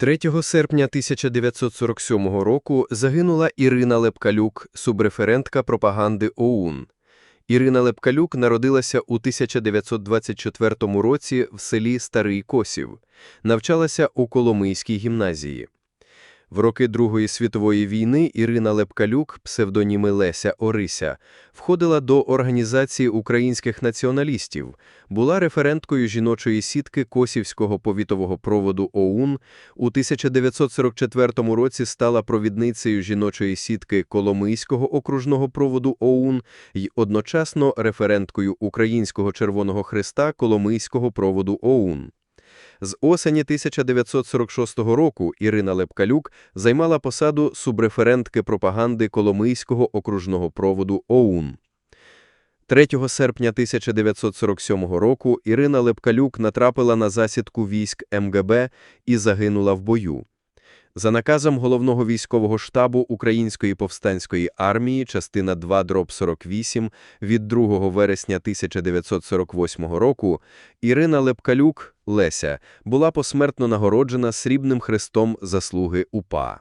3 серпня 1947 року загинула Ірина Лепкалюк, субреферентка пропаганди ОУН. Ірина Лепкалюк народилася у 1924 році в селі Старий Косів. Навчалася у Коломийській гімназії. В роки Другої світової війни Ірина Лепкалюк, псевдоніми Леся Орися, входила до Організації українських націоналістів, була референткою жіночої сітки Косівського повітового проводу ОУН, у 1944 році стала провідницею жіночої сітки Коломийського окружного проводу ОУН й одночасно референткою Українського Червоного Христа Коломийського проводу ОУН. З осені 1946 року Ірина Лепкалюк займала посаду субреферентки пропаганди Коломийського окружного проводу ОУН. 3 серпня 1947 року Ірина Лепкалюк натрапила на засідку військ МГБ і загинула в бою. За наказом головного військового штабу Української повстанської армії, частина 2 дроб 48 від 2 вересня 1948 року, Ірина Лепкалюк, Леся, була посмертно нагороджена Срібним хрестом заслуги УПА.